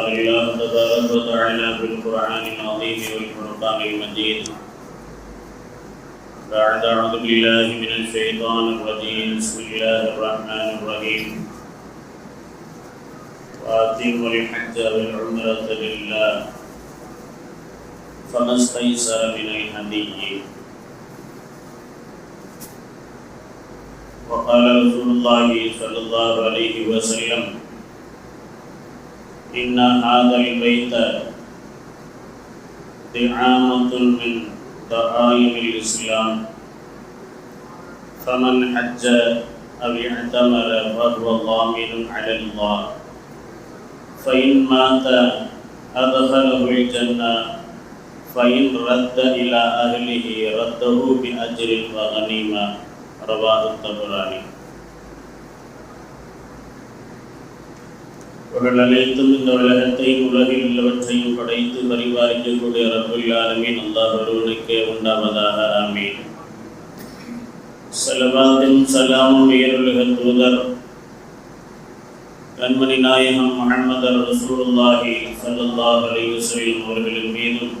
قال الله تبارك وتعالى في القرآن العظيم والفرقان المجيد بعد أعوذ بالله من الشيطان الرجيم بسم الله الرحمن الرحيم وأتموا الحج والعمرة لله فما استيسر من الهدي وقال رسول الله صلى الله عليه وسلم إن هذا البيت دعامة من دعائم الإسلام. فمن حج أو اعتمر فهو ضامن على الله. فإن مات أدخله الجنة. فإن رد إلى أهله رده بأجر وغنيمة. رواه الطبراني. அவர்கள் அனைத்தும் இந்த உலகத்தையும் உலகில் உள்ளவற்றையும் படைத்து பரிபாலிக்கக்கூடிய ரபுல் ஆலமீன் அல்லாஹ் ஒருவனுக்கே உண்டாவதாக. ஆமீன். செலவாத்தின் சலாம் உயருலக தூதர் கண்மணி நாயகம் முஹம்மது ரசூலுல்லாஹி ஸல்லல்லாஹு அலைஹி அவர்களின் மீதும்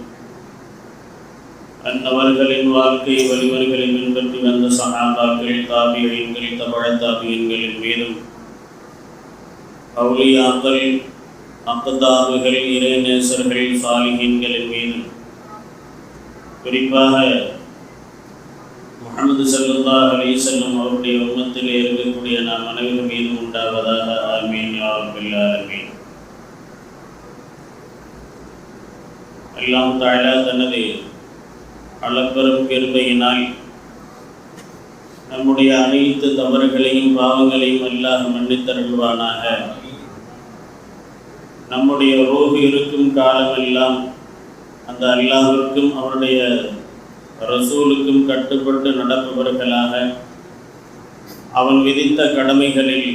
அன்னவர்களின் வாழ்க்கை வழிவர்களை பின்பற்றி வந்த சஹாபாக்கள் தாபியங்கள் தபழ தாபியன்களின் மீதும் அவுலியாக்கள் அக்கதாபுகள் இறைநேசர்கள் சாலிஹீன்களின் மீது. குறிப்பாக முகமது சல்லா அலி செல்லும் அவருடைய உண்மத்தில் இருக்கக்கூடிய நாம் அனைவரும் மீது உண்டாவதாக ஆமீன் யாரபில்லா ஆமீன் எல்லாம் தாயா தனது அளப்பெரும் பெருமையினால் நம்முடைய அனைத்து தவறுகளையும் பாவங்களையும் அல்லாஹ் மன்னித்தருள்வானாக. நம்முடைய ரோகு இருக்கும் காலமெல்லாம் அந்த அல்லாஹிற்கும் அவருடைய ரசூலுக்கும் கட்டுப்பட்டு நடப்பவர்களாக அவன் விதித்த கடமைகளில்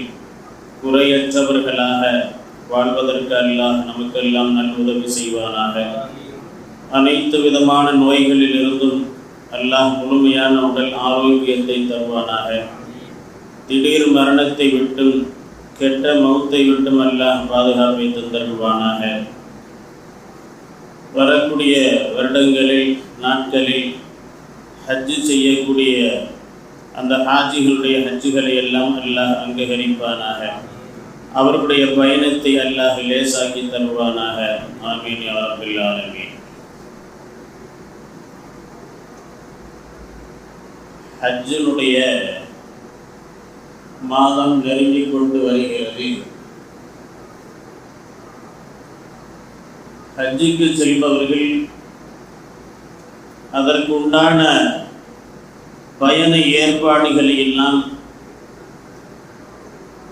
குறையற்றவர்களாக வாழ்வதற்கு அல்லாஹ் நமக்கெல்லாம் நல்வுதவி செய்வானாக. அனைத்து விதமான நோய்களில் இருந்தும் அல்லாஹ் முழுமையான உடல் ஆரோக்கியத்தை தருவானாக. திடீர் மரணத்தை விட்டும் கெட்ட மௌத்தை விட்டும் அல்லாஹ் பாதுகாப்பை தந்தருவானாக வரக்கூடிய வருடங்களில் நாட்களில் ஹஜ்ஜு செய்யக்கூடிய அந்த ஹாஜிகளுடைய ஹஜ்ஜுகளை எல்லாம் அல்லாஹ் அங்கீகரிப்பானாக. அவர்களுடைய பயணத்தை அல்லாஹ் லேசாக்கி தருவானாக. ஆமீன் யா ரப்பல் ஹஜ்ஜினுடைய மாதம் நெருங்கிக் கொண்டு வருகிறது. ஹஜ்ஜிக்கு செல்பவர்கள் அதற்கு உண்டான பயண ஏற்பாடுகளை எல்லாம்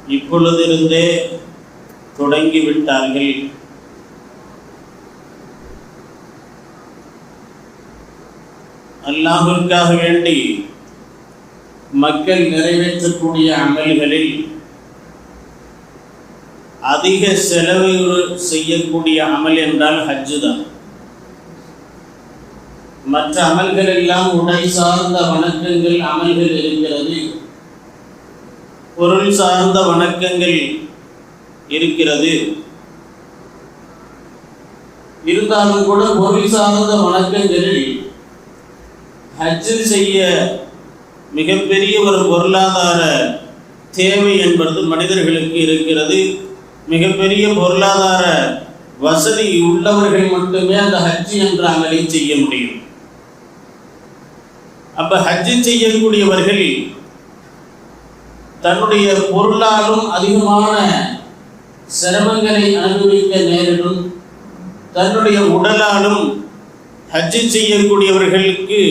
இப்பொழுதிருந்தே தொடங்கிவிட்டார்கள் அல்லாஹிற்காக வேண்டி மக்கள் நிறைவேற்றக்கூடிய அமல்களில் அதிக செலவு செய்யக்கூடிய அமல் என்றால் ஹஜ்ஜு தான் மற்ற அமல்கள் எல்லாம் உடை சார்ந்த வணக்கங்கள் அமல்கள் இருக்கிறது. பொருள் சார்ந்த வணக்கங்கள் இருக்கிறது. இருந்தாலும் கூட பொருள் சார்ந்த வணக்கங்களில் ஹஜ்ஜு செய்ய மிகப்பெரிய ஒரு பொருளாதார தேவை என்பது மனிதர்களுக்கு இருக்கிறது. மிகப்பெரிய பொருளாதார வசதி உள்ளவர்கள் மட்டுமே அந்த ஹஜ் என்ற அமலை செய்ய முடியும். அப்ப ஹஜ்ஜி செய்யக்கூடியவர்கள் தன்னுடைய பொருளாலும் அதிகமான சிரமங்களை அனுபவிக்க நேரிடும். தன்னுடைய உடலாலும் ஹஜ் செய்யக்கூடியவர்களுக்கு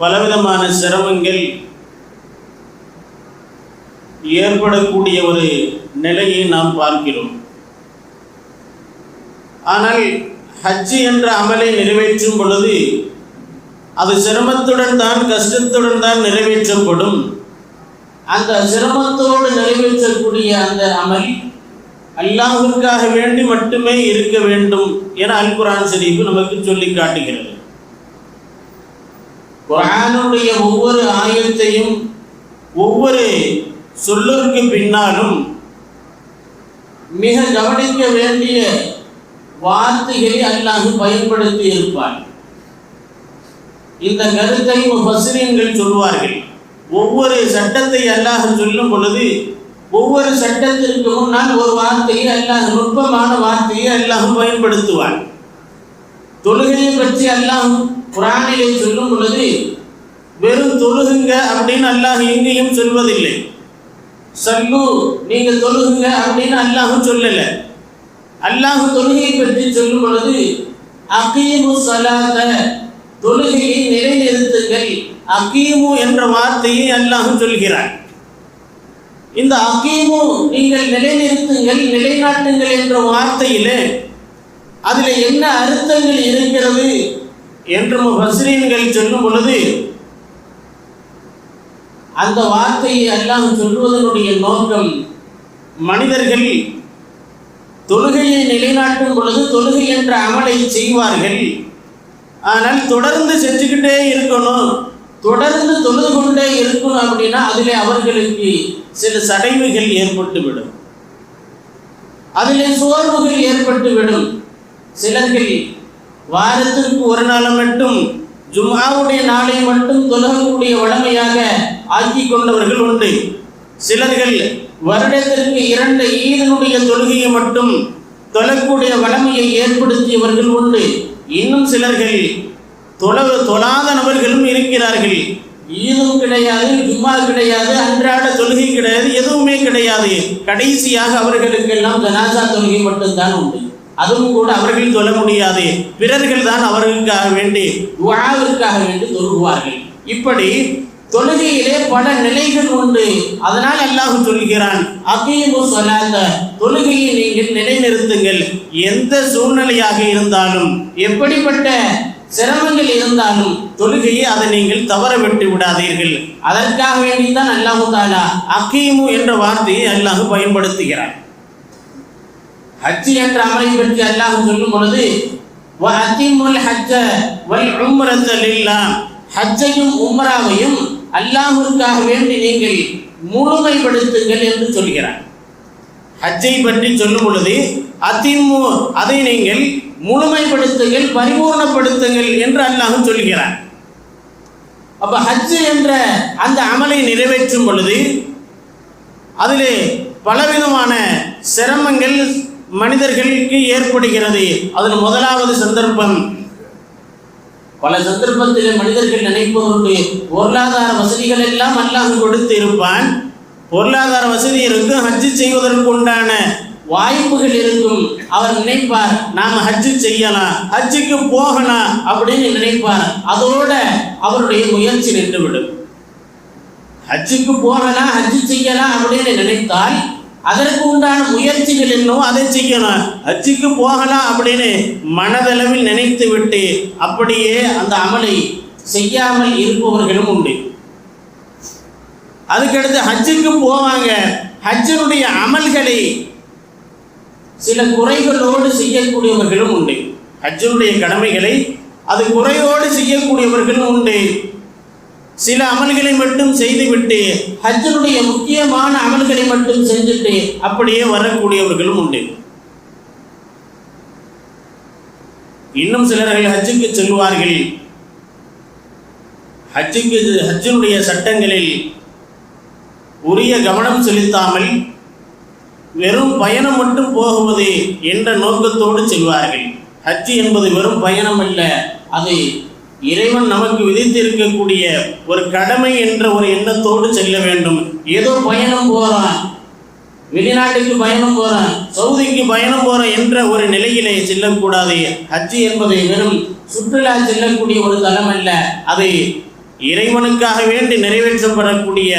பலவிதமான சிரமங்கள் ஏற்படக்கூடிய ஒரு நிலையை நாம் பார்க்கிறோம். ஆனால் ஹஜ்ஜு என்ற அமலை நிறைவேற்றும் பொழுது அது சிரமத்துடன் தான் கஷ்டத்துடன் தான் நிறைவேற்றப்படும். அந்த சிரமத்தோடு நிறைவேற்றக்கூடிய அந்த அமல் அல்லாஹிற்காக வேண்டி மட்டுமே இருக்க வேண்டும் என அல் குரான் ஷரீஃப் நமக்கு சொல்லி காட்டுகிறது. குரானுடைய ஒவ்வொரு ஆயத்தையும் ஒவ்வொரு சொல்லுக்கு பின்னாலும் மிக கவனிக்க வேண்டிய வார்த்தைகளை அல்லாஹ் பயன்படுத்தி இருப்பார் இந்த கருத்தை முஃபஸ்ஸிரீன்கள் சொல்வார்கள். ஒவ்வொரு சட்டத்தை அல்லாஹ் சொல்லும் பொழுது ஒவ்வொரு சட்டத்திற்கு முன்னால் ஒரு வார்த்தையை அல்லாஹ் நுட்பமான வார்த்தையை அல்லாஹ் பயன்படுத்துவார் தொழுகையை பற்றி அல்லாஹ் குரானிலே சொல்லும் பொழுது வெறும் தொழுகுங்க அப்படின்னு அல்லாஹ் எங்கேயும் சொல்வதில்லை. சல்லு நீங்க தொழுகுங்க அப்படின்னு அல்லாஹும் சொல்லல. அல்லாஹ் தொழுகையை பற்றி சொல்லும் பொழுது அகீமு சலாத தொழுகையை நிலைநிறுத்துங்கள் அகீமு என்ற வார்த்தையை அல்லாஹ் சொல்கிறார். இந்த அகீமு நீங்கள் நிலைநிறுத்துங்கள் நிலைநாட்டுங்கள் என்ற வார்த்தையிலே அதில் என்ன அர்த்தங்கள் இருக்கிறது? என்று முஃபஸ்ஸிரீன்கள் சொல்லும் பொழுது அந்த வார்த்தையை எல்லாம் சொல்வதனுடைய நோக்கம் மனிதர்கள் தொழுகையை நிலைநாட்டும் பொழுது தொழுகை என்ற அமலை செய்வார்கள். ஆனால் தொடர்ந்து செஞ்சுக்கிட்டே இருக்கணும். தொடர்ந்து தொழுது கொண்டே இருக்கணும் அப்படின்னா அதிலே அவர்களுக்கு சில சடைவுகள் ஏற்பட்டுவிடும். அதிலே சோர்வுகள் ஏற்பட்டுவிடும். சிலர்கள் வாரத்திற்கு ஒரு நாள் மட்டும் ஜும்மாவுடைய நாளை மட்டும் தொழகக்கூடிய வழமையாக ஆக்கி கொண்டவர்கள் உண்டு. சிலர்கள் வருடத்திற்கு இரண்டு ஈதனுடைய தொழுகையை மட்டும் தொழக்கூடிய வளமையை ஏற்படுத்தியவர்கள் உண்டு. இன்னும் சிலர்கள் தொழ தொழாத நபர்களும் இருக்கிறார்கள். ஈதும் கிடையாது ஜும்மா கிடையாது அன்றாட தொழுகை கிடையாது எதுவுமே கிடையாது. கடைசியாக அவர்களுக்கெல்லாம் ஜனாசா தொழுகை மட்டும்தான் உண்டு. அதுவும் கூட அவர்கள் தொழ முடியாது. பிறர்கள் தான் அவர்களுக்காக வேண்டி துவாவிற்காக வேண்டி தொழுகுவார்கள். இப்படி தொழுகையிலே பல நிலைகள் உண்டு. அதனால் அல்லாஹ் சொல்கிறான் அகீமு சொல்லாத தொழுகையை நீங்கள் நிலைநிறுத்துங்கள். எந்த சூழ்நிலையாக இருந்தாலும் எப்படிப்பட்ட சிரமங்கள் இருந்தாலும் தொழுகையை அதை நீங்கள் தவற விட்டு விடாதீர்கள். அதற்காக வேண்டிதான் அல்லாஹு தாலா அகீமு என்ற வார்த்தையை அல்லாஹ் பயன்படுத்துகிறான். ஹஜ் என்ற அமலை பற்றி அல்லாஹ் சொல்லும் பொழுது வஅத்திமுல் ஹஜ்ஜ வல் உம்ரத ஹஜ்ஜையும் உம்ராவையும் அல்லாஹ்விற்காக வேண்டி நீங்கள் முழுமைப்படுத்துங்கள் என்று சொல்கிறார். ஹஜ்ஜை பற்றி சொல்லும் பொழுது அதிமு அதை நீங்கள் முழுமைப்படுத்துங்கள் பரிபூர்ணப்படுத்துங்கள் என்று அல்லாஹ் சொல்கிறார். அப்ப ஹஜ்ஜு என்ற அந்த அமலை நிறைவேற்றும் பொழுது அதிலே பலவிதமான சிரமங்கள் மனிதர்களுக்கு ஏற்படுகிறது. அதில் முதலாவது சந்தர்ப்பம். பல சந்தர்ப்பத்தில் மனிதர்கள் நினைப்பதற்கு பொருளாதார வசதிகள் எல்லாம் அல்லாஹ் கொடுத்து இருப்பான் பொருளாதார வசதி இருக்கும் ஹஜ்ஜு செய்வதற்கு உண்டான வாய்ப்புகள் இருக்கும். அவர் நினைப்பார் நாம் ஹஜ்ஜு செய்யலாம் ஹஜ்ஜுக்கு போகலாம் அப்படின்னு நினைப்பார். அதோட அவருடைய முயற்சி நின்றுவிடும். ஹஜ்ஜுக்கு போகலாம் ஹஜ்ஜு செய்யலாம் அப்படின்னு நினைத்தால் அதற்கு உண்டான முயற்சிகள் என்னவோ அதை செய்யணும். அச்சுக்கு போகலாம் அப்படின்னு மனதளவில் நினைத்து விட்டு அப்படியே அந்த அமலை செய்யாமல் இருப்பவர்களும் உண்டு. அதுக்கடுத்து ஹஜ்ஜுக்கு போவாங்க. ஹஜ்ஜனுடைய அமல்களை சில குறைகளோடு செய்யக்கூடியவர்களும் உண்டு. ஹஜ்ஜனுடைய கடமைகளை அது குறையோடு செய்யக்கூடியவர்களும் உண்டு. சில அமல்களை மட்டும் செய்துவிட்டு ஹஜ்ஜனுடைய முக்கியமான அமல்களை மட்டும் செஞ்சுட்டு அப்படியே வரக்கூடியவர்களும் உண்டு. இன்னும் சிலர்கள் ஹஜ்ஜுக்கு செல்வார்கள் ஹஜ்ஜுக்கு ஹஜ்ஜனுடைய சட்டங்களில் உரிய கவனம் செலுத்தாமல் வெறும் பயணம் மட்டும் போகுவது என்ற நோக்கத்தோடு செல்வார்கள். ஹஜ் என்பது வெறும் பயணம் அல்ல அது இறைவன் நமக்கு விதித்திருக்கக்கூடிய ஒரு கடமை என்ற ஒரு எண்ணத்தோடு செல்ல வேண்டும். ஏதோ பயணம் போறான் வெளிநாட்டுக்கு பயணம் போறான் சவுதிக்கு பயணம் போகிறேன் என்ற ஒரு நிலையிலே செல்லக்கூடாது. ஹஜ் என்பது வெறும் சுற்றுலா செல்லக்கூடிய ஒரு தளம் அல்ல. அது இறைவனுக்காக வேண்டி நிறைவேற்றப்படக்கூடிய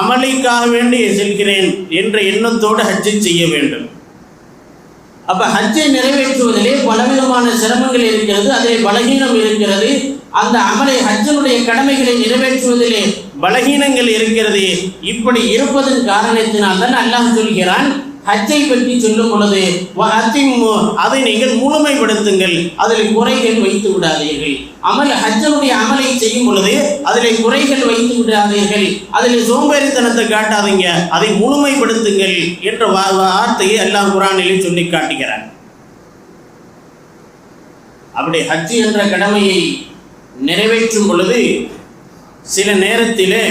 அமளிக்காக வேண்டி செல்கிறேன் என்ற எண்ணத்தோடு ஹஜ்ஜை செய்ய வேண்டும். அப்ப ஹஜ்ஜை நிறைவேற்றுவதிலே பலவிதமான சிரமங்கள் இருக்கிறது அதிலே பலகீனம் இருக்கிறது. அந்த அமலை ஹஜ்ஜனுடைய கடமைகளை நிறைவேற்றுவதிலே பலகீனங்கள் இருக்கிறது இப்படி இருப்பதன் காரணத்தினால் தான் அல்லாஹ் சொல்கிறான் ஹஜ்ஜை பற்றி சொல்லும் பொழுது "வஅத்திம்மு", அதை நீங்கள் முழுமைப்படுத்துங்கள் அதில் குறைகள் வைத்து விடாதீர்கள். அமல் ஹஜ்ஜனுடைய அமலை செய்யும் பொழுது அதில் குறைகள் வைத்து விடாதீர்கள். அதில் சோம்பேறித்தனத்தை காட்டாதீங்க அதை முழுமைப்படுத்துங்கள் என்ற வார்த்தையை எல்லாம் குரானிலும் சொல்லி காட்டுகிறான். அப்படி ஹஜ் என்ற கடமையை நிறைவேற்றும் பொழுது சில நேரத்திலே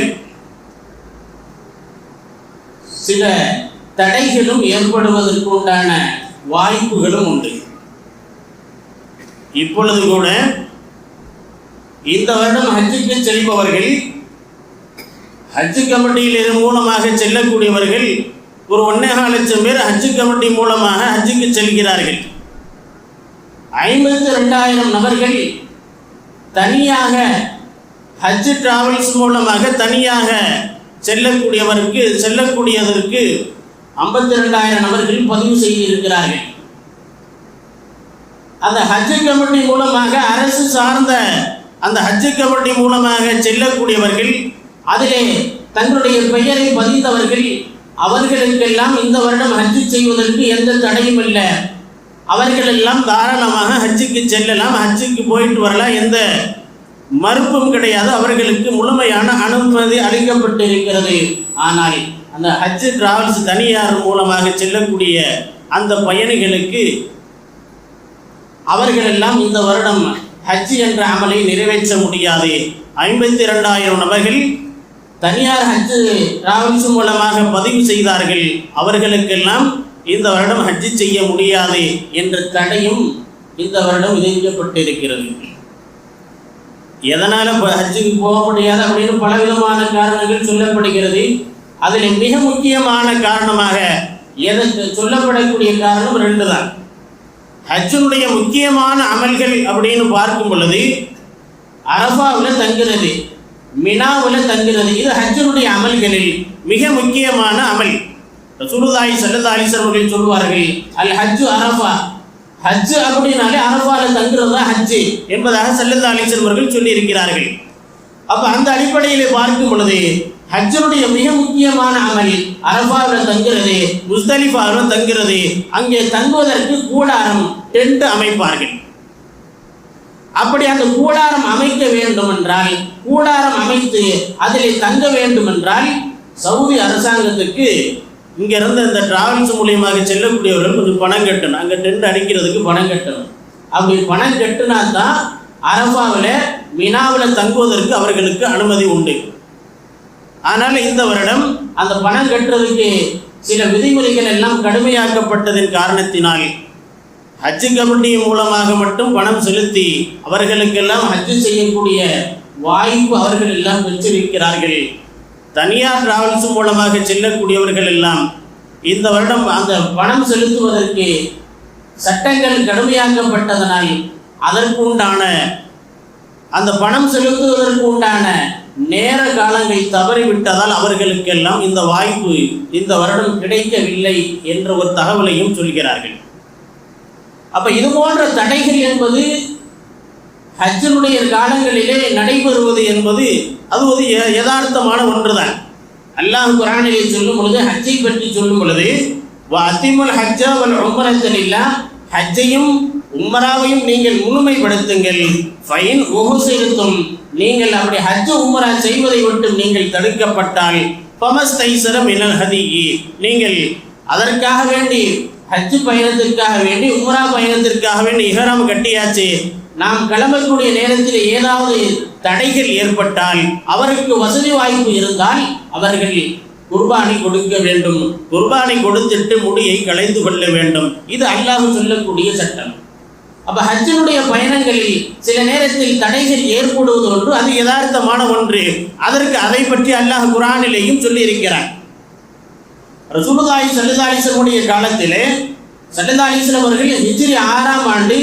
சில தடைகளும் ஏற்படுவதற்கு உண்டான வாய்ப்புகளும் உண்டு. இப்பொழுது கூட இந்த வருடம் ஹஜ்ஜுக்கு செல்பவர்கள் ஹஜ்ஜு கமிட்டியில் மூலமாக செல்லக்கூடியவர்கள் ஒரு ஒன்னேகால் லட்சம் பேர் ஹஜ்ஜு கமிட்டி மூலமாக ஹஜ்ஜுக்கு செல்கிறார்கள். ஐம்பத்தி ரெண்டாயிரம் நபர்கள் தனியாக ஹஜ் டிராவல்ஸ் மூலமாக தனியாக செல்லக்கூடியவருக்கு செல்லக்கூடியதற்கு ஐம்பத்தி ரெண்டாயிரம் நபர்கள் பதிவு செய்திருக்கிறார்கள். அந்த ஹஜ் கமிட்டி மூலமாக அரசு சார்ந்த அந்த ஹஜ் கமிட்டி மூலமாக செல்லக்கூடியவர்கள் அதிலே தங்களுடைய பெயரை பதிந்தவர்கள் அவர்களுக்கெல்லாம் இந்த வருடம் ஹஜ் செய்வதற்கு எந்த தடையும் இல்லை. அவர்கள் எல்லாம் தாராளமாக ஹஜ்ஜுக்கு செல்லலாம். ஹஜ்ஜுக்கு போயிட்டு வரலாம். எந்த மறுப்பும் கிடையாது. அவர்களுக்கு முழுமையான அனுமதி அளிக்கப்பட்டு இருக்கிறது ஆனால் அந்த ஹஜ்ஜு டிராவல்ஸ் தனியார் மூலமாக செல்லக்கூடிய அந்த பயணிகளுக்கு அவர்களெல்லாம் இந்த வருடம் ஹஜ் என்ற அமலை நிறைவேற்ற முடியாது. ஐம்பத்தி இரண்டாயிரம் நபர்கள் தனியார் ஹஜ் டிராவல்ஸ் மூலமாக பதிவு செய்தார்கள். அவர்களுக்கெல்லாம் இந்த வருடம் ஹஜ் செய்ய முடியாது என்ற தடையும் இந்த வருடம் விதிக்கப்பட்டிருக்கிறது. எதனால் இப்போ ஹஜ்ஜுக்கு போக முடியாது அப்படின்னு பலவிதமான காரணங்கள் சொல்லப்படுகிறது. அதில் மிக முக்கியமான காரணமாக எதற்கு சொல்லப்படக்கூடிய காரணம் ரெண்டு தான் ஹஜ்ஜுடைய முக்கியமான அமல்கள் அப்படின்னு பார்க்கும் பொழுது அரபாவில் தங்குறது மினாவில் தங்குறது இது ஹஜ்ஜனுடைய அமல்களில் மிக முக்கியமான அமல். சுருதாய் சல்லதாலிசர் அவர்கள் சொல்வார்கள் அல் ஹஜ்ஜு அரஃபா. ஹஜ்ஜு அப்படின்னாலே அரஃபால தங்குறது தான் ஹஜ்ஜு என்பதாக சல்லதாலிசர் அவர்கள் சொல்லியிருக்கிறார்கள். அப்ப அந்த அடிப்படையிலே பார்க்கும் பொழுது ஹஜ்ஜனுடைய மிக முக்கியமான அமல் அரபாவில் தங்குறது முஸ்தலிஃபாவில் தங்குறது அங்கே தங்குவதற்கு கூடாரம் டென்ட் அமைப்பார்கள். அப்படி அந்த கூடாரம் அமைக்க வேண்டும் என்றால் கூடாரம் அமைத்து அதில் தங்க வேண்டும் என்றால் சவுதி அரசாங்கத்துக்கு இங்கேருந்து இந்த டிராவல்ஸ் மூலியமாக செல்லக்கூடியவர்கள் கொஞ்சம் பணம் கட்டணும். அங்கே டென்ட் அடிக்கிறதுக்கு பணம் கட்டணும். அப்படி பணம் கட்டினா தான் அரபாவில் மினாவில் தங்குவதற்கு அவர்களுக்கு அனுமதி உண்டு. ஆனால் இந்த வருடம் அந்த பணம் கட்டுறதுக்கு சில விதிமுறைகள் எல்லாம் கடுமையாக்கப்பட்டதின் காரணத்தினால் ஹஜ்ஜு கமிட்டி மூலமாக மட்டும் பணம் செலுத்தி அவர்களுக்கெல்லாம் ஹஜ் செய்யக்கூடிய வாய்ப்பு அவர்கள் எல்லாம் பெற்றிருக்கிறார்கள். தனியார் டிராவல்ஸ் மூலமாக செல்லக்கூடியவர்கள் எல்லாம் இந்த வருடம் அந்த பணம் செலுத்துவதற்கு சட்டங்கள் கடுமையாக்கப்பட்டதனால் அதற்கு உண்டான அந்த பணம் செலுத்துவதற்கு உண்டான நேர காலங்கள் தவறிவிட்டதால் அவர்களுக்கெல்லாம் இந்த வாய்ப்பு இந்த வருடம் கிடைக்கவில்லை என்ற ஒரு தகவலையும் சொல்கிறார்கள். அப்ப இது போன்ற தடைகள் என்பது ஹஜ்ஜனுடைய காலங்களிலே நடைபெறுவது என்பது அது ஒரு ய- யதார்த்தமான ஒன்றுதான். அல்லாஹ் குரானிலே சொல்லும் பொழுது ஹஜ்ஜை பற்றி சொல்லும் பொழுது அத்திமுல் ஹஜ்ஜா வல் இல்லா ஹஜ்ஜையும் உம்மராவையும் நீங்கள் முழுமைப்படுத்துங்கள். ஃபைன் உகுசிருத்தும் நீங்கள் அப்படி ஹஜ் உம்மரா செய்வதை மட்டும் நீங்கள் தடுக்கப்பட்டால் பமஸ்தைசர மினல் ஹதிகி நீங்கள் அதற்காக வேண்டி ஹஜ்ஜு பயணத்திற்காக வேண்டி உம்ரா பயணத்திற்காக வேண்டி இஹராம் கட்டியாச்சு. நாம் கிளம்பக்கூடிய நேரத்தில் ஏதாவது தடைகள் ஏற்பட்டால் அவருக்கு வசதி வாய்ப்பு இருந்தால் அவர்கள் குர்பானி கொடுக்க வேண்டும். குர்பானி கொடுத்துட்டு முடியை களைந்து கொள்ள வேண்டும். இது அல்லாஹ் சொல்லக்கூடிய சட்டம். அப்ப ஹஜ்ஜினுடைய பயணங்களில் சில நேரத்தில் தடைகள் ஏற்படுவது ஒன்று அது யதார்த்தமான ஒன்று. அதற்கு அதை பற்றி அல்லாஹ் குரானிலேயும் சொல்லியிருக்கிறார் ரசூலுல்லாஹி ஸல்லல்லாஹு அலைஹி காலத்திலே ஸல்லல்லாஹு அவர்கள் ஹிஜ்ரி ஆறாம் ஆண்டு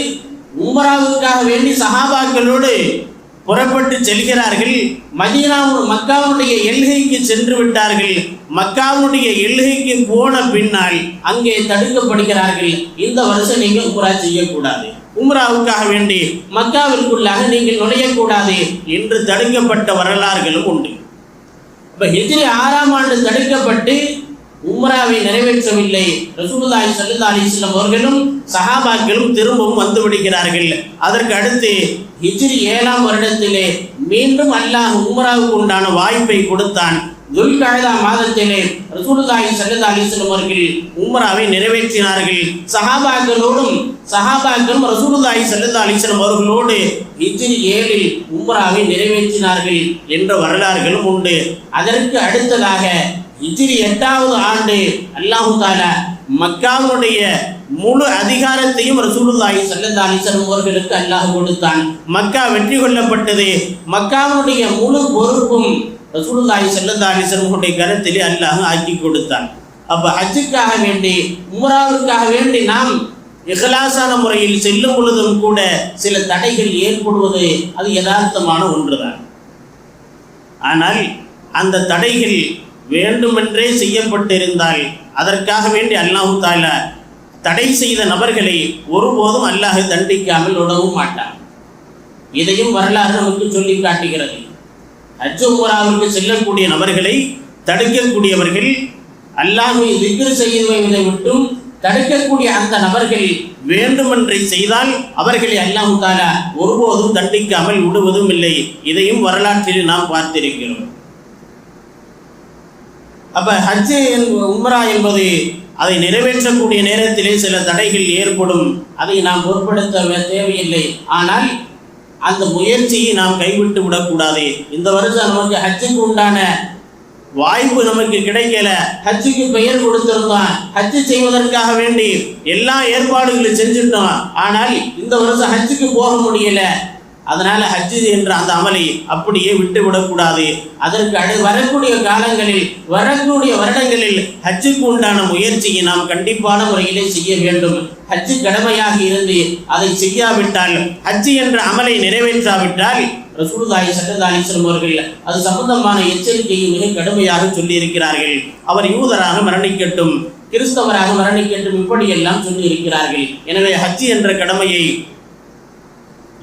உம்ராவுக்காக வேண்டி சஹாபாக்களோடு புறப்பட்டு செல்கிறார்கள். மதீனா மக்காவுடைய எல்கைக்கு சென்று விட்டார்கள் மக்காவுடைய எல்கைக்கு போன பின்னால் அங்கே தடுக்கப்படுகிறார்கள். இந்த வருஷம் நீங்கள் உம்ரா செய்யக்கூடாது. உம்ராவுக்காக வேண்டி மக்காவிற்குள்ளாக நீங்கள் நுழையக்கூடாது என்று தடுக்கப்பட்ட வரலாறுகளும் உண்டு. இப்போ ஹிஜ்ரி ஆறாம் ஆண்டு தடுக்கப்பட்டு உம்ராவை நிறைவேற்றவில்லை. ரசூலுல்லாஹி ஸல்லல்லாஹு அலைஹி வஸல்லம் அவர்களும் சஹாபாக்களும் திரும்பவும் வந்து விடுகிறார்கள். அதற்கு அடுத்து ஹிஜ்ரி ஏழாம் வருடத்திலே மீண்டும் அல்லாஹ் உம்ராவுக்கு உண்டான வாய்ப்பை கொடுத்தான். துல்காயதா மாதத்திலே ரசூலுல்லாஹி ஸல்லல்லாஹு அலைஹி வஸல்லம் அவர்கள் உம்ராவை நிறைவேற்றினார்கள். சஹாபாக்களோடும் சஹாபாக்களும் ரசூலுல்லாஹி ஸல்லல்லாஹு அலைஹி வஸல்லம் அவர்களோடு ஹிஜ்ரி ஏழில் உம்ராவை நிறைவேற்றினார்கள் என்ற வரலாறுகளும் உண்டு. அதற்கு அடுத்ததாக ஹிஜ்ரி எட்டாவது ஆண்டு அல்லாஹு தாலா மக்காவுடைய முழு அதிகாரத்தையும் ரசூலுல்லாஹி ஸல்லல்லாஹு அலைஹி வஸல்லம் அவர்களுக்கு அல்லாஹ் கொடுத்தான். மக்கா வெற்றி கொள்ளப்பட்டது. மக்காவுடைய முழு பொறுப்பும் ரசூலுல்லாஹி ஸல்லல்லாஹு அலைஹி வஸல்லம் அவருடைய கரத்திலே அல்லாஹ் ஆக்கி கொடுத்தான். அப்ப ஹஜ்ஜுக்காக வேண்டி உம்ராவிற்காக வேண்டி நாம் இகலாசான முறையில் செல்லும் பொழுதும் கூட சில தடைகள் ஏற்படுவது அது யதார்த்தமான ஒன்றுதான். ஆனால் அந்த தடைகள் வேண்டுமென்றே செய்யப்பட்டிருந்தால் அதற்காக வேண்டி அல்லாஹு தாலா தடை செய்த நபர்களை ஒருபோதும் அல்லாஹ் தண்டிக்காமல் விடவும் மாட்டார் இதையும் வரலாறு நமக்கு சொல்லி காட்டுகிறது. ஹஜ் செல்லக்கூடிய நபர்களை தடுக்கக்கூடியவர்கள் அல்லாஹை திக்ரு செய்வதை மட்டும் தடுக்கக்கூடிய அந்த நபர்கள் வேண்டுமென்றே செய்தால் அவர்களை அல்லாஹு தாலா ஒருபோதும் தண்டிக்காமல் விடுவதும் இல்லை. இதையும் வரலாற்றில் நாம் பார்த்திருக்கிறோம். அப்போ ஹஜ் உம்ரா என்பது அதை நிறைவேற்றக்கூடிய நேரத்திலே சில தடைகள் ஏற்படும். அதை நாம் பொருட்படுத்த தேவையில்லை. ஆனால் அந்த முயற்சியை நாம் கைவிட்டு விடக்கூடாது. இந்த வருஷம் நமக்கு ஹஜ்ஜுக்கு உண்டான வாய்ப்பு நமக்கு கிடைக்கல. ஹஜ்ஜுக்கு பெயர் கொடுத்திருந்தோம் ஹஜ்ஜு செய்வதற்காக வேண்டி எல்லா ஏற்பாடுகளும் செஞ்சுட்டோம். ஆனால் இந்த வருஷம் ஹஜ்ஜுக்கு போக முடியல. அதனால ஹஜ்ஜு என்ற அந்த அமலை அப்படியே விட்டுவிடக்கூடாது. அதற்கு அடு வரக்கூடிய காலங்களில் வரக்கூடிய வருடங்களில் ஹஜ்ஜுக்கு உண்டான முயற்சியை நாம் கண்டிப்பான முறையிலே செய்ய வேண்டும். ஹஜ்ஜு கடமையாக இருந்து அதை செய்யாவிட்டால் ஹஜ்ஜு என்ற அமலை நிறைவேற்றாவிட்டால் ரசூலுல்லாஹி ஸல்லல்லாஹு அவர்கள் அது சம்பந்தமான எச்சரிக்கையை மிக கடுமையாக சொல்லியிருக்கிறார்கள். அவர் யூதராக மரணிக்கட்டும் கிறிஸ்தவராக மரணிக்கட்டும் இப்படியெல்லாம் சொல்லியிருக்கிறார்கள். எனவே ஹஜ் என்ற கடமையை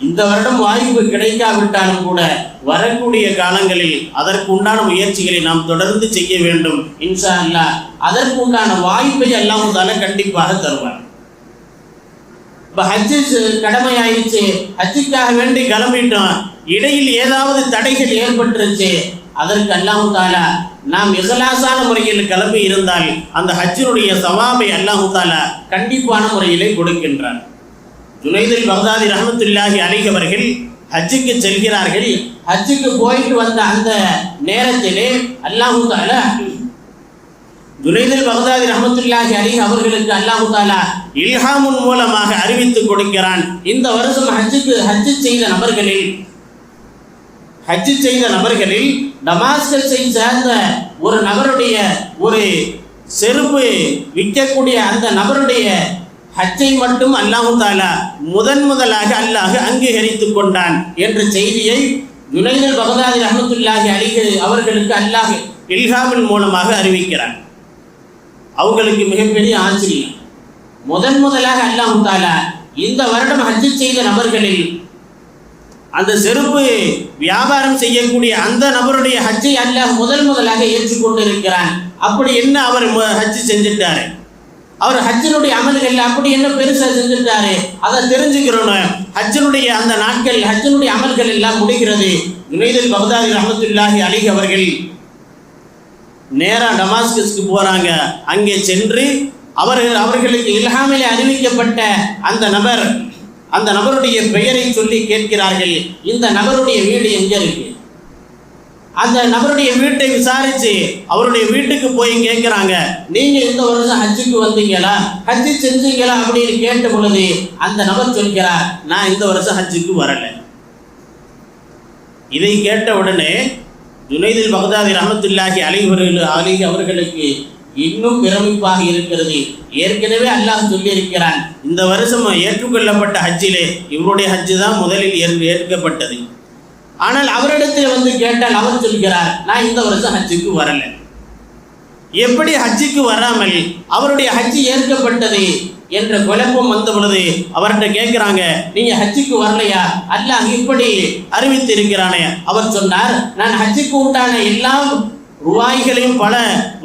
இந்த வருடம் வாய்ப்பு கிடைக்காவிட்டாலும் கூட வரக்கூடிய காலங்களில் அதற்கு உண்டான முயற்சிகளை நாம் தொடர்ந்து செய்ய வேண்டும் இன்சா அல்லாஹ் அதற்கு உண்டான வாய்ப்பை எல்லாம் தால கண்டிப்பாக தருவார். இப்ப ஹஜ்ஜு கடமையாயிடுச்சு. ஹஜ்ஜுக்காக வேண்டி கிளம்பிட்டோம். இடையில் ஏதாவது தடைகள் ஏற்பட்டுருச்சு. அதற்கு அல்லாஹு தாலா நாம் இகலாசான முறையில் கிளம்பி இருந்தால் அந்த ஹஜ்ஜினுடைய சவாபை அல்லாஹு தாலா கண்டிப்பான முறையிலே கொடுக்கின்றான். ஜுனைதல் பகதாதி ரஹமத்துல்லாஹி அலைஹி அவர்கள் ஹஜ்ஜுக்கு செல்கிறார்கள். ஹஜ்ஜுக்கு போயிட்டு வந்த அந்த நேரத்திலே அல்லாஹு தாலா ஜுனைதல் பகதாதி ரஹமத்துல்லாஹி அலி அவர்களுக்கு அல்லாஹு தாலா இல்ஹாமுன் மூலமாக அறிவித்து கொடுக்கிறான். இந்த வருஷம் ஹஜ்ஜுக்கு ஹஜ்ஜு செய்த நபர்களில் ஹஜ்ஜு செய்த நபர்களில் டமாஸ்கஸை சேர்ந்த ஒரு நபருடைய ஒரு செருப்பு விற்கக்கூடிய அந்த நபருடைய ஹஜ்ஜை மட்டும் அல்லாஹு தாலா முதன் முதலாக அல்லாஹ் அங்கீகரித்துக் கொண்டான் என்ற செய்தியை ஜுனைதல் பகதாதி ரஹமத்துல்லாஹி அலிஹி அவர்களுக்கு அல்லாஹ் இல்ஹாமின் மூலமாக அறிவிக்கிறான். அவங்களுக்கு மிகப்பெரிய ஆச்சரியம். முதன் முதலாக அல்லாஹு தாலா இந்த வருடம் ஹஜ்ஜு செய்த நபர்களில் அந்த செருப்பு வியாபாரம் செய்யக்கூடிய அந்த நபருடைய ஹஜ்ஜை அல்லாஹ் முதல் முதலாக ஏற்றுக்கொண்டிருக்கிறான். அப்படி என்ன அவர் மு- ஹஜ்ஜு செஞ்சுட்டாரு? அவர் ஹஜ்ஜனுடைய அமல்கள் அப்படி என்ன பெருசா செஞ்சுட்டாரு அதை தெரிஞ்சுக்கிறோம் ஹஜ்ஜனுடைய அந்த நாட்கள் ஹஜ்ஜனுடைய அமல்கள் எல்லாம் முடிகிறது. ஜுனைதுல் பகதாதி ரஹமத்துல்லாஹி அலிஹ் அவர்கள் நேராக டமாஸ்கஸ்க்கு போறாங்க. அங்கே சென்று அவர்கள் அவர்களுக்கு இல்ஹாமிலே அறிவிக்கப்பட்ட அந்த நபர் அந்த நபருடைய பெயரை சொல்லி கேட்கிறார்கள். இந்த நபருடைய வீடு எங்கே இருக்கு? அந்த நபருடைய வீட்டை விசாரிச்சு அவருடைய வீட்டுக்கு போய் கேட்கிறாங்க நீங்க இந்த வருஷம் ஹஜ்ஜுக்கு வந்தீங்களா? ஹஜ்ஜு செஞ்சீங்களா? அப்படின்னு கேட்ட பொழுது அந்த நபர் சொல்கிறார் நான் இந்த வருஷம் ஹஜ்ஜுக்கு வரல. இதை கேட்ட உடனே ஜுனைதில் பகதாதி ரஹமத்துல்லாஹி அலைவர்கள் அலி அவர்களுக்கு இன்னும் பிரமிப்பாக இருக்கிறது. ஏற்கனவே அல்லாஹ் சொல்லியிருக்கிறான் இந்த வருஷம் ஏற்றுக்கொள்ளப்பட்ட ஹஜ்ஜிலே இவருடைய ஹஜ்ஜு தான் முதலில் ஏற்கப்பட்டது. ஆனால் அவரிடத்தில் வந்து கேட்டால் அவர் சொல்கிறார் நான் இந்த வருஷம் ஹஜ்ஜுக்கு வரல. எப்படி ஹஜ்ஜுக்கு வராமல் அவருடைய ஹஜ்ஜு ஏற்கப்பட்டது என்ற குழப்பம் வந்த பொழுது அவர்கிட்ட கேட்குறாங்க நீங்கள் ஹஜ்ஜுக்கு வரலையா? அல்லாஹ் இப்படி அறிவித்திருக்கிறானே. அவர் சொன்னார் நான் ஹஜ்ஜுக்கு உண்டான எல்லா ரூபாய்களையும் பல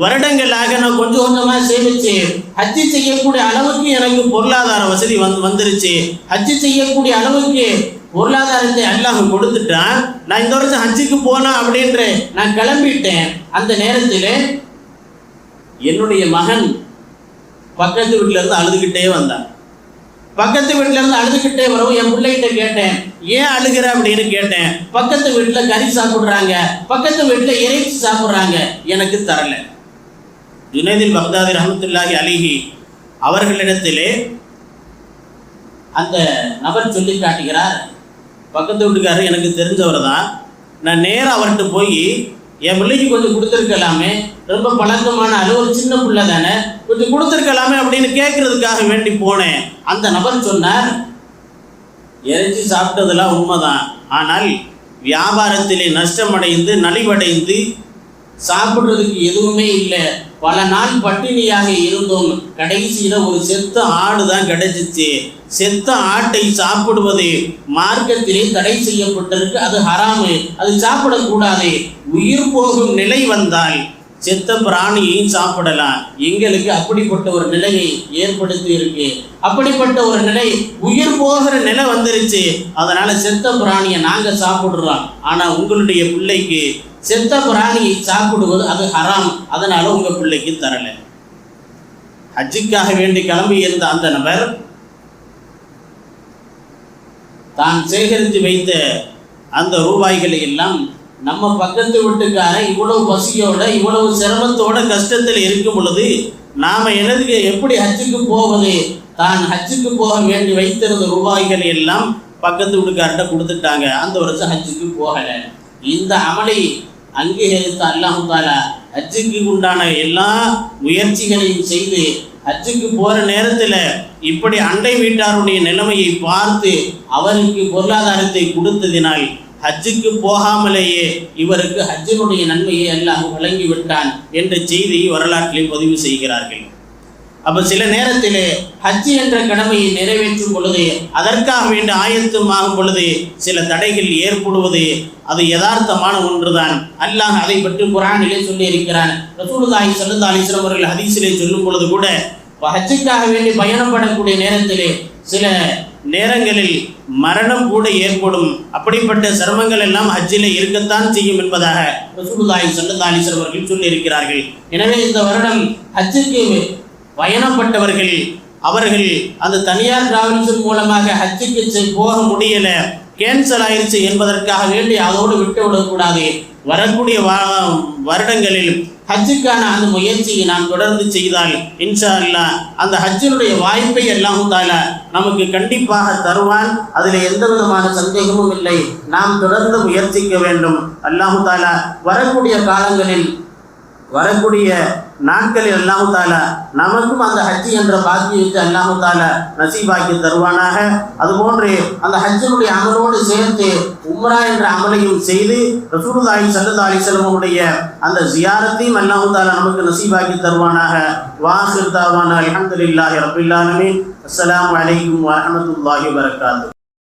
வருடங்களாக நான் கொஞ்சம் கொஞ்சமாக சேமிச்சு ஹஜ்ஜி செய்யக்கூடிய அளவுக்கு எனக்கு பொருளாதார வசதி வந்து வந்துருச்சு. ஹஜ்ஜி செய்யக்கூடிய அளவுக்கு பொருளாதாரத்தை அல்லாஹ் கொடுத்துட்டான். நான் இந்த வருஷம் ஹஜ்ஜுக்கு போனா அப்படின்ற நான் கிளம்பிட்டேன். அந்த நேரத்தில் என்னுடைய மகன் பக்கத்து வீட்டிலேருந்து அழுதுகிட்டே வந்தான். பக்கத்து வீட்டுல இருந்து அழுதுகிட்டே வரவும் என் பிள்ளைகிட்ட கேட்டேன் ஏன் அழுகிற? அப்படின்னு கேட்டேன். பக்கத்து வீட்டில் கறி சாப்பிட்றாங்க. பக்கத்து வீட்டில் இறைச்சி சாப்பிட்றாங்க. எனக்கு தரல. ஜுனைதில் பக்தாதி ரஹமத்துல்லாஹி அலிஹி அவர்களிடத்திலே அந்த நபர் சொல்லி காட்டுகிறார் பக்கத்து வீட்டுக்காரர் எனக்கு தெரிஞ்சவர் தான். நான் நேராக அவர்கிட்ட போய் என் பிள்ளைக்கு கொஞ்சம் கொடுத்துருக்கலாமே. ரொம்ப பழக்கமான அளவு ஒரு சின்ன பிள்ளை தானே. கொஞ்சம் கொடுத்துருக்கலாமே அப்படின்னு கேட்கறதுக்காக வேண்டி போனேன். அந்த நபர் சொன்னார் இறைச்சி சாப்பிட்டதெல்லாம் உண்மைதான். ஆனால் வியாபாரத்திலே நஷ்டமடைந்து நலிவடைந்து சாப்பிட்றதுக்கு எதுவுமே இல்லை. பல நாள் பட்டினியாக இருந்தோம். கடைசியில் ஒரு செத்து ஆடு தான் கிடைச்சிச்சு. செத்த ஆட்டை சாப்பிடுவது மார்க்கத்திலே தடை செய்யப்பட்டிருக்கு. அது ஹராமு. அது சாப்பிடக்கூடாது. உயிர் போகும் நிலை வந்தால் செத்த பிராணியையும் சாப்பிடலாம். எங்களுக்கு அப்படிப்பட்ட ஒரு நிலையை ஏற்படுத்தி இருக்கு. அப்படிப்பட்ட ஒரு நிலை உயிர் போகிற நிலை வந்துருச்சு. அதனால செத்த பிராணியை நாங்க சாப்பிடுறோம். ஆனா உங்களுடைய பிள்ளைக்கு செத்த பிராணியை சாப்பிடுவது அது ஹராம். அதனால உங்க பிள்ளைக்கு தரல. ஹஜ்ஜுக்காக வேண்டி கிளம்பி இருந்த அந்த நபர் தான் சேகரித்து வைத்த அந்த ரூபாய்களை எல்லாம் நம்ம பக்கத்து வீட்டுக்காரன் இவ்வளவு பசியோட இவ்வளவு சிரமத்தோட கஷ்டத்தில் இருக்கும் பொழுது நாம எனதுக்கு எப்படி ஹஜ்ஜுக்கு போவது? தான் ஹஜ்ஜுக்கு போக வேண்டி வைத்திருந்த ரூபாய்களை எல்லாம் பக்கத்து வீட்டுக்கார்ட்ட கொடுத்துட்டாங்க. அந்த வருஷம் ஹஜ்ஜுக்கு போகலை. இந்த அமலை அங்கீகரித்த அல்லாஹு தாலா ஹஜ்ஜுக்கு உண்டான எல்லா முயற்சிகளையும் செய்து ஹஜ்ஜுக்கு போற நேரத்தில் இப்படி அண்டை வீட்டாருடைய நிலைமையை பார்த்து அவருக்கு பொருளாதாரத்தை கொடுத்ததினால் ஹஜ்ஜுக்கு போகாமலேயே இவருக்கு ஹஜ்ஜினுடைய நன்மையை அல்லாஹ் வழங்கிவிட்டான் என்ற செய்தியை வரலாற்றிலே பதிவு செய்கிறார்கள். அப்போ சில நேரத்திலே ஹஜ் என்ற கடமையை நிறைவேற்றும் பொழுது அதற்காக வேண்டி ஆயத்தமாகும் பொழுது சில தடைகள் ஏற்படுவது அது யதார்த்தமான ஒன்றுதான். அல்லாஹ் அதை பற்றி குரானிலே சொல்லியிருக்கிறான். ரசூலுதாய் சல்லுதா ஸல்லல்லாஹு அவர்கள் ஹதீஸிலே சொல்லும் பொழுது கூட இப்போ ஹஜ்ஜுக்காக வேண்டி பயணப்படக்கூடிய நேரத்திலே சில நேரங்களில் மரணம் கூட ஏற்படும். அப்படிப்பட்ட சிரமங்கள் எல்லாம் ஹஜ்ஜில் இருக்கத்தான் செய்யும் என்பதாக ரசூலுல்லாஹி ஸல்லல்லாஹு அலைஹி அவர்கள் சொல்லியிருக்கிறார்கள். எனவே இந்த வருடம் ஹஜ்ஜுக்கு பயணப்பட்டவர்கள் அவர்கள் அந்த தனியார் டிராவல்ஸின் மூலமாக ஹஜ்ஜுக்கு செ- போக முடியல கேன்சல் ஆயிடுச்சு என்பதற்காக வேண்டி அதோடு விட்டு விடக்கூடாது. வரக்கூடிய வருடங்களில் ஹஜ்ஜுக்கான அந்த முயற்சியை நாம் தொடர்ந்து செய்தால் இன்ஷா அல்லாஹ் அந்த ஹஜ்ஜினுடைய வாய்ப்பை எல்லாம் தாலா நமக்கு கண்டிப்பாக தருவான். அதில் எந்த விதமான சந்தேகமும் இல்லை. நாம் தொடர்ந்து முயற்சிக்க வேண்டும். அல்லாஹு தாலா வரக்கூடிய காலங்களில் வரக்கூடிய நாட்களில் அல்லாஹு தாலா நமக்கும் அந்த ஹஜ்ஜி என்ற பாக்கியத்தை அல்லாஹு தாலா நசீபாக்கி தருவானாக. அதுபோன்று அந்த ஹஜ்ஜினுடைய அமலோடு சேர்த்து உம்ரா என்ற அமலையும் செய்து ரசூலுல்லாஹி சல்லா அலைஹி வஸல்லமுடைய அந்த ஜியாரத்தையும் அல்லாஹு தாலா நமக்கு நசீபாக்கி தருவானாக. வாசிர்தாவான அலமதுல்லாஹி அல்ஹம்துலில்லாஹி அஸ்லாம் வலைக்கும் வரமத்துல்லாஹி அலைக்கும்